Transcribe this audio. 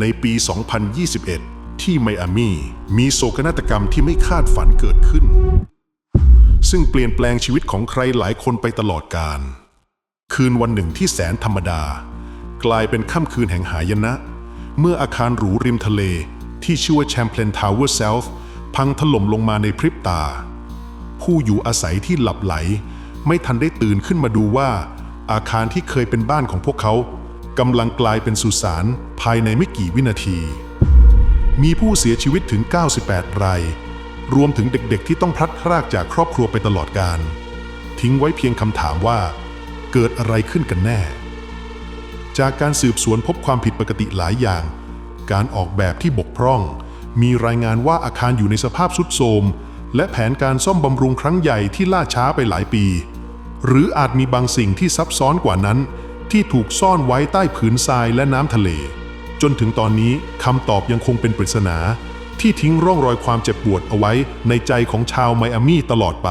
ในปี 2021 ที่ไมอามีมีโศกนาฏกรรมที่ไม่คาดฝันเกิดขึ้น ซึ่งเปลี่ยนแปลงชีวิตของใครหลายคนไปตลอดกาลคืนวันหนึ่งที่แสนธรรมดา กลายเป็นค่ำคืนแห่งหายนะ เมื่ออาคารหรูริมทะเลที่ชื่อว่าแชมเพลนทาวเวอร์เซลฟ์พังถล่มลงมาในพริบตา ผู้อยู่อาศัยที่หลับไหล ไม่ทันได้ตื่นขึ้นมาดูว่า อาคารที่เคยเป็นบ้านของพวกเขา กำลังกลายเป็นสุสานภายในไม่กี่วินาที มีผู้เสียชีวิตถึง 98 ราย รวมถึงเด็กๆที่ต้องพลัดพรากจากครอบครัวไปตลอดกาลทิ้งไว้เพียงคำถามว่า เกิดอะไรขึ้นกันแน่ จากการสืบสวนพบความผิดปกติหลายอย่าง การออกแบบที่บกพร่อง มีรายงานว่าอาคารอยู่ในสภาพสุดโทรมและแผนการซ่อมบำรุงครั้งใหญ่ที่ล่าช้าไปหลายปี หรืออาจมีบางสิ่งที่ซับซ้อนกว่านั้น ที่ถูกซ่อนไว้ใต้ผืนทรายและน้ำทะเล จนถึงตอนนี้คำตอบยังคงเป็นปริศนา ที่ทิ้งร่องรอยความเจ็บปวดเอาไว้ในใจของชาวไมอามี่ตลอดไป